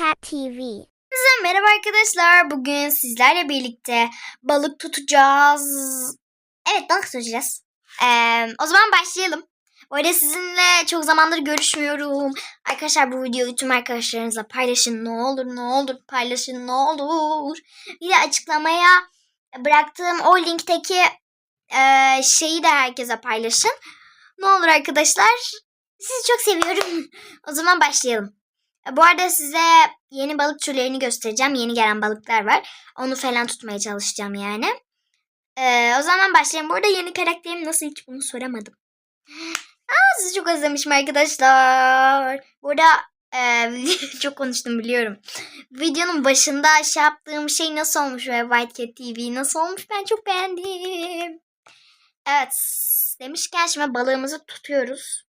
Cat TV. Herkese merhaba arkadaşlar. Bugün sizlerle birlikte balık tutacağız. Evet balık tutacağız. Ee, o zaman başlayalım. Bu arada sizinle çok zamandır görüşmüyorum. Arkadaşlar bu videoyu tüm arkadaşlarınızla paylaşın. Ne olur ne olur paylaşın ne olur. Bir de açıklamaya bıraktığım o linkteki e, şeyi de herkese paylaşın. Ne olur arkadaşlar. Sizi çok seviyorum. o zaman başlayalım. Bu arada size yeni balık türlerini göstereceğim. Yeni gelen balıklar var. Onu falan tutmaya çalışacağım yani. Ee, o zaman başlayalım. Bu arada yeni karakterim nasıl hiç bunu soramadım. Aa, sizi çok özlemişim arkadaşlar. Burada e, çok konuştum biliyorum. Videonun başında şey yaptığım şey nasıl olmuş ve White Cat TV nasıl olmuş ben çok beğendim. Evet. Demişken şimdi balığımızı tutuyoruz.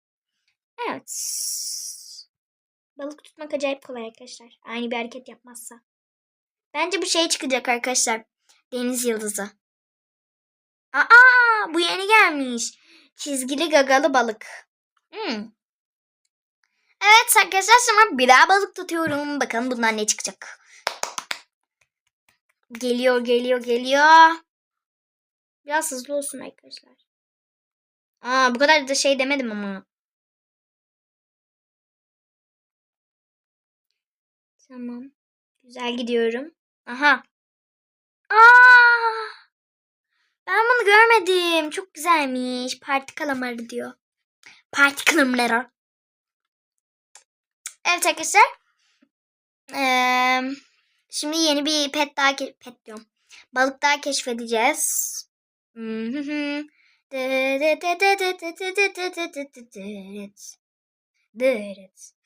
Evet. Balık tutmak acayip kolay arkadaşlar. Aynı bir hareket yapmazsa. Bence bu şey çıkacak arkadaşlar. Deniz yıldızı. Aa bu yeni gelmiş. Çizgili gagalı balık. Hmm. Evet arkadaşlar şimdi bir daha balık tutuyorum. Bakalım bundan ne çıkacak. Geliyor geliyor geliyor. Biraz hızlı olsun arkadaşlar. Aa bu kadar da şey demedim ama. Tamam. Güzel gidiyorum. Aha. Aa! Ben bunu görmedim. Çok güzelmiş. Parti kalamarı diyor. Parti kalamarı. Evet arkadaşlar. Ee, şimdi yeni bir pet daha pet diyorum. Balık daha keşfedeceğiz.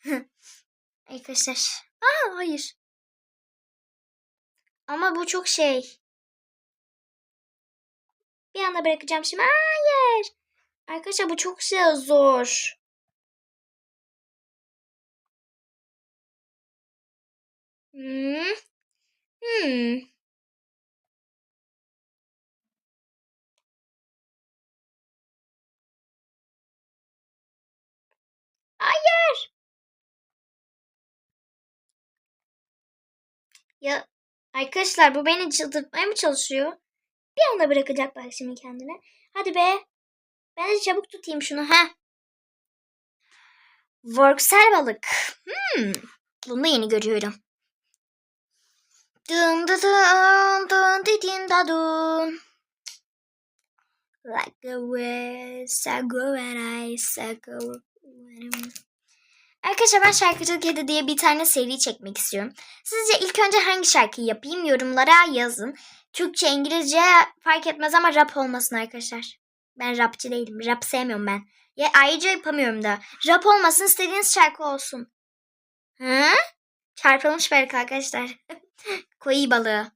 Arkadaşlar. Aa hayır. Ama bu çok şey. Bir anda bırakacağım şimdi. Hayır. Arkadaşlar bu çok şey zor. Hmm. Hmm. Hayır. Ya arkadaşlar bu beni çıldırtmaya mı çalışıyor? Bir anda bırakacak bak şimdi kendine. Hadi be. Ben de çabuk tutayım şunu. ha. Worksel balık. Hmm. Bunu da yeni görüyorum. Dın dı dın dın di din da dun. Like a way, sago and I, sago. Arkadaşlar ben Şarkıcı Kedi diye bir tane seri çekmek istiyorum. Sizce ilk önce hangi şarkıyı yapayım yorumlara yazın. Türkçe, İngilizce fark etmez ama rap olmasın arkadaşlar. Ben rapçi değilim. Rap sevmiyorum ben. Ya ayrıca yapamıyorum da. Rap olmasın istediğiniz şarkı olsun. Hı? Çarpılmış balık arkadaşlar. Koyi balığı.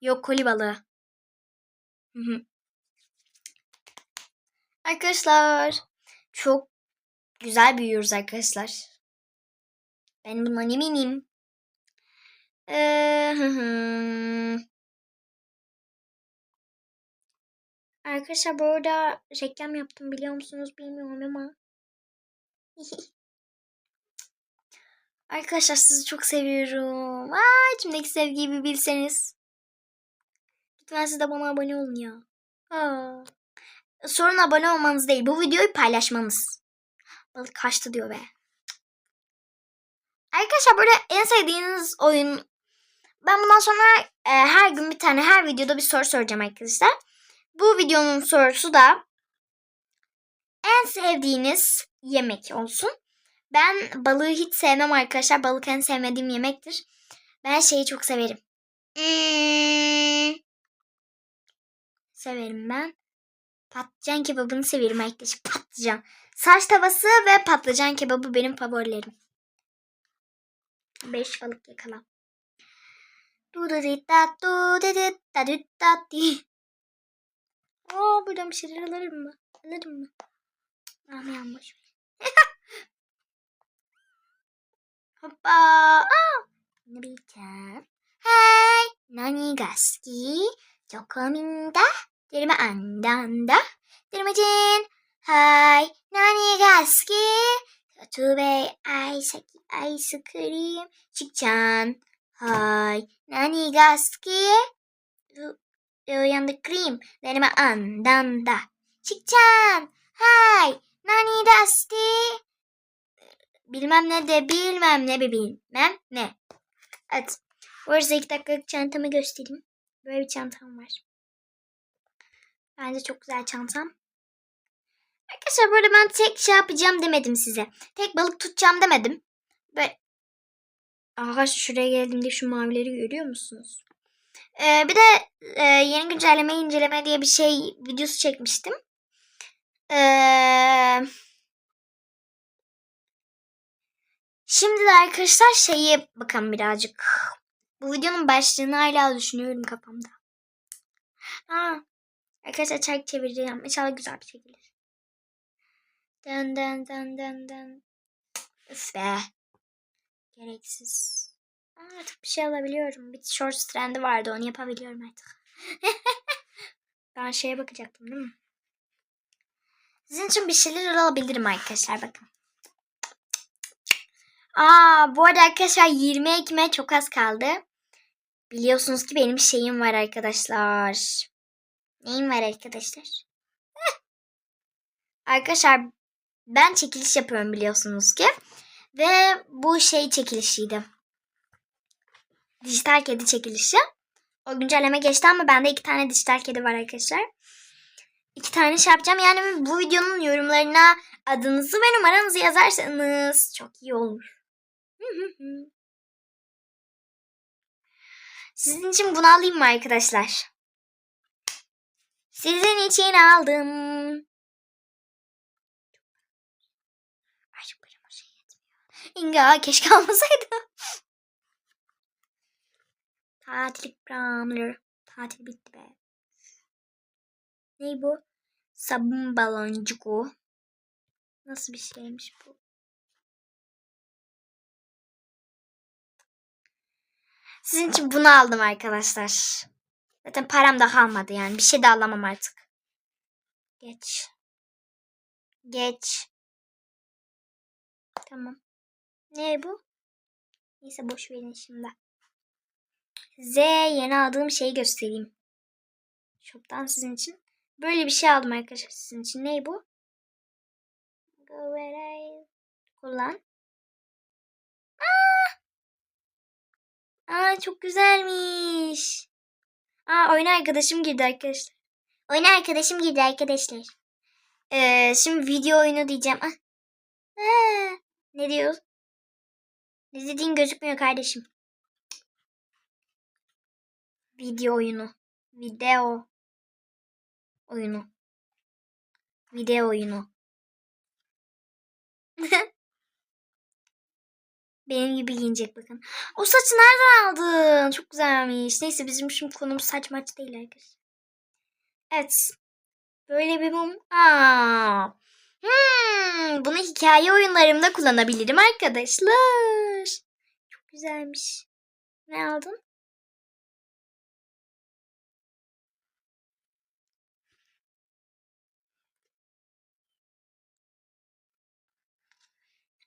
Yok koli balığı. Arkadaşlar çok güzel büyüyoruz arkadaşlar. Ben bundan eminim. Ee, hı hı. Arkadaşlar bu arada reklam yaptım biliyor musunuz bilmiyorum ama. Arkadaşlar sizi çok seviyorum. Aa, içimdeki sevgiyi bir bilseniz. Lütfen siz de bana abone olun ya. Aa. Sorun abone olmanız değil. Bu videoyu paylaşmanız. Balık kaçtı diyor be. Arkadaşlar böyle en sevdiğiniz oyun. Ben bundan sonra e, her gün bir tane her videoda bir soru soracağım arkadaşlar. Bu videonun sorusu da en sevdiğiniz yemek olsun. Ben balığı hiç sevmem arkadaşlar. Balık en sevmediğim yemektir. Ben şeyi çok severim. Hmm. Severim ben. Patlıcan kebabını severim arkadaşlar. Patlıcan. Saç tavası ve patlıcan kebabı benim favorilerim. Beş balık yakala. Aa buradan bir şeyler alırım mı? Alırım mı? Boş ver. Hoppa. Aa. Nobita. Hey. Nani ga suki? Chokomin da? Terima anda anda? Terima jin. Hai. Nani ga suki? Tube ice ice cream. Chicken. Hi. Nani ga suki? Uyandı cream. Deneme andan da. Chicken. Hi. Nani da suki? Bilmem ne de bilmem ne be bilmem ne. Evet. Bu arada iki dakikalık çantamı göstereyim. Böyle bir çantam var. Bence çok güzel çantam. Arkadaşlar burada ben tek şey yapacağım demedim size. Tek balık tutacağım demedim. Böyle Arkadaşlar şuraya geldiğimde şu mavileri görüyor musunuz? Ee, bir de e, yeni güncelleme inceleme diye bir şey videosu çekmiştim. Ee, şimdi de arkadaşlar şeyi bakalım birazcık. Bu videonun başlığını hala düşünüyorum kafamda. Aa, arkadaşlar çark çevireceğim. İnşallah güzel bir şey gelir. Dön dön dön dön dön. Üf be. Gereksiz. Aa, artık bir şey alabiliyorum. Bir short trendi vardı onu yapabiliyorum artık. ben şeye bakacaktım değil mi? Sizin için bir şeyler alabilirim arkadaşlar bakın. Aa bu arada arkadaşlar 20 Ekim'e çok az kaldı. Biliyorsunuz ki benim şeyim var arkadaşlar. Neyim var arkadaşlar? Arkadaşlar ben çekiliş yapıyorum biliyorsunuz ki. Ve bu şey çekilişiydi. Dijital kedi çekilişi. O güncelleme geçti ama bende iki tane dijital kedi var arkadaşlar. İki tane şey yapacağım. Yani bu videonun yorumlarına adınızı ve numaranızı yazarsanız çok iyi olur. Sizin için bunu alayım mı arkadaşlar? Sizin için aldım. Ay çok param o şey yetmiyor. İnga keşke almasaydı. Tatil ikramları. Tatil bitti be. Ne bu? Sabun baloncuğu. Nasıl bir şeymiş bu? Sizin için bunu aldım arkadaşlar. Zaten param da kalmadı yani. Bir şey de alamam artık. Geç. Geç. Tamam. Ne bu? Neyse boş verin şimdi. Size yeni aldığım şeyi göstereyim. Shop'tan sizin için. Böyle bir şey aldım arkadaşlar sizin için. Ne bu? Kullan. Aa! Aa çok güzelmiş. Aa oyun arkadaşım girdi arkadaşlar. Oyun arkadaşım girdi arkadaşlar. Ee, şimdi video oyunu diyeceğim. Ah. Aa, ne diyor? Ne dediğin gözükmüyor kardeşim. Video oyunu. Video oyunu. Video oyunu. Benim gibi giyinecek bakın. O saçı nereden aldın? Çok güzelmiş. Neyse bizim şimdi konumuz saç maç değil arkadaşlar. Evet. Böyle bir mum. Aa. Hmm, bunu hikaye oyunlarımda kullanabilirim arkadaşlar. Çok güzelmiş. Ne aldın?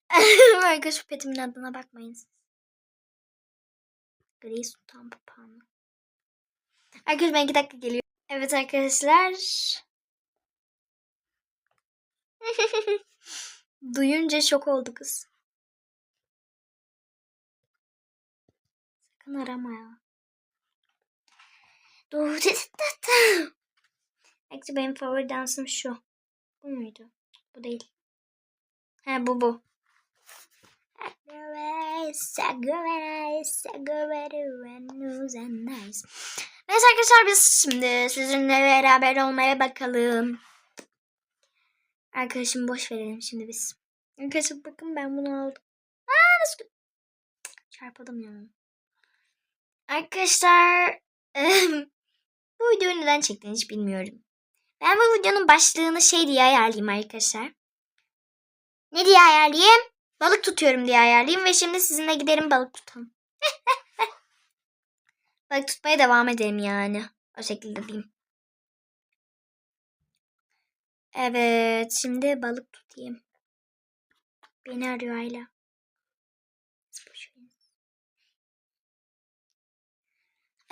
Arkadaşlar petimin adına bakmayın siz. Gri Sultan Papağanı. Arkadaşlar ben iki dakika geliyor. Evet arkadaşlar. Duyunca şok oldu kız. Sakın arama ya. Doğru dedi. Actually benim favori dansım şu. Bu muydu? Bu değil. He bu bu. Neyse arkadaşlar biz şimdi sizinle beraber olmaya bakalım. Arkadaşım boş verelim şimdi biz. Arkadaşlar bakın ben bunu aldım. Aa, nasıl... Çarpalım ya. Arkadaşlar bu videoyu neden çektiğini hiç bilmiyorum. Ben bu videonun başlığını şey diye ayarlayayım arkadaşlar. Ne diye ayarlayayım? Balık tutuyorum diye ayarlayayım ve şimdi sizinle giderim balık tutalım. balık tutmaya devam edelim yani. O şekilde diyeyim. Evet şimdi balık tutayım. Beni arıyor Ayla.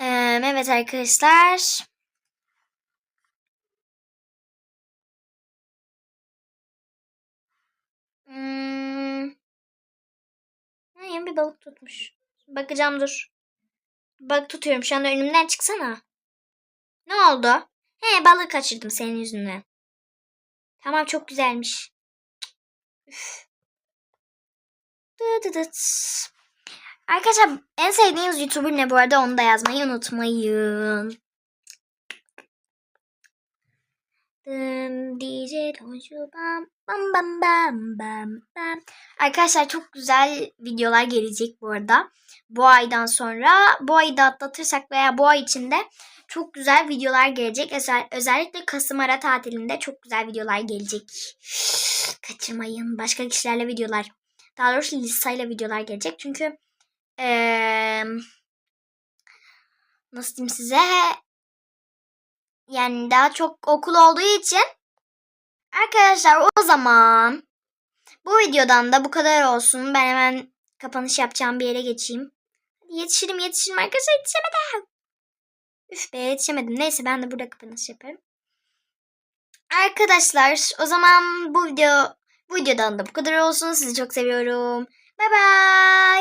Ee, evet arkadaşlar. Hmm. Ha, yeni bir balık tutmuş. Bakacağım dur. Balık tutuyorum şu anda önümden çıksana. Ne oldu? He balık kaçırdım senin yüzünden. Tamam çok güzelmiş. Arkadaşlar en sevdiğiniz YouTuber ne bu arada onu da yazmayı unutmayın. DJ bam bam bam bam bam. Arkadaşlar çok güzel videolar gelecek bu arada. Bu aydan sonra bu ayı da atlatırsak veya bu ay içinde çok güzel videolar gelecek. Özel, özellikle Kasım ara tatilinde çok güzel videolar gelecek. Kaçırmayın. Başka kişilerle videolar. Daha doğrusu Lisa ile videolar gelecek. Çünkü eee, nasıl diyeyim size yani daha çok okul olduğu için arkadaşlar o zaman bu videodan da bu kadar olsun. Ben hemen kapanış yapacağım bir yere geçeyim. Yetişirim yetişirim arkadaşlar yetişemedim. Üf be yetişemedim. Neyse ben de burada kapanış yaparım. Arkadaşlar o zaman bu video bu videodan da bu kadar olsun. Sizi çok seviyorum. Bye bye.